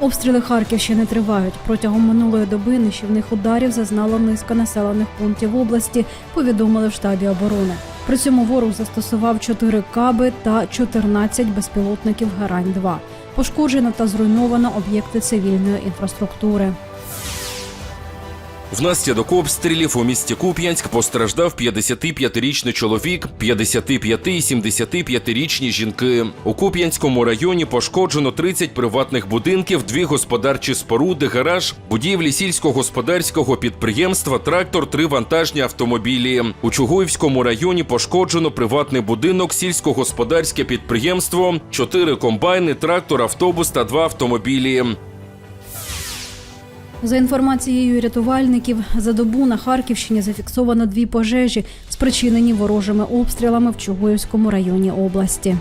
Обстріли Харківщини тривають. Протягом минулої доби нищівних ударів зазнала низка населених пунктів області, повідомили в штабі оборони. При цьому ворог застосував 4 каби та 14 безпілотників Гарань. 2 Пошкоджено та зруйновано об'єкти цивільної інфраструктури. Внаслідок обстрілів у місті Куп'янськ постраждав 55-річний чоловік, 55 і 75-річні жінки. У Куп'янському районі пошкоджено 30 приватних будинків, дві господарчі споруди, гараж, будівлі сільськогосподарського підприємства, трактор, три вантажні автомобілі. У Чугуївському районі пошкоджено приватний будинок, сільськогосподарське підприємство, чотири комбайни, трактор, автобус та два автомобілі. За інформацією рятувальників, за добу на Харківщині зафіксовано дві пожежі, спричинені ворожими обстрілами в Чугуївському районі області.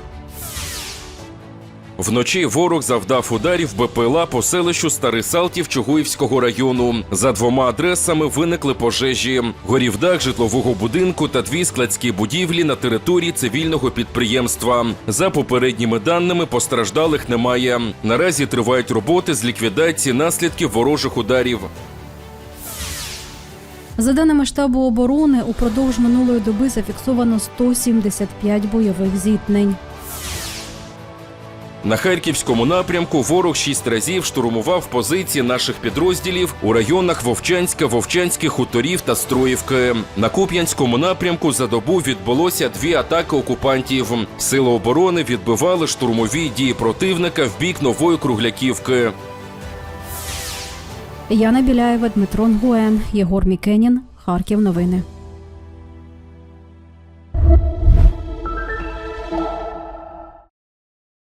Вночі ворог завдав ударів БПЛА по селищу Старий Салтів Чугуївського району. За двома адресами виникли пожежі. Горів дах житлового будинку та дві складські будівлі на території цивільного підприємства. За попередніми даними постраждалих немає. Наразі тривають роботи з ліквідації наслідків ворожих ударів. За даними штабу оборони, упродовж минулої доби зафіксовано 175 бойових зіткнень. На харківському напрямку ворог шість разів штурмував позиції наших підрозділів у районах Вовчанська, Вовчанських хуторів та Строївки. На Куп'янському напрямку за добу відбулося дві атаки окупантів. Сили оборони відбивали штурмові дії противника в бік нової Кругляківки. Яна Біляєва, Дмитро Нгуен, Єгор Мікенін, Харків. Новини.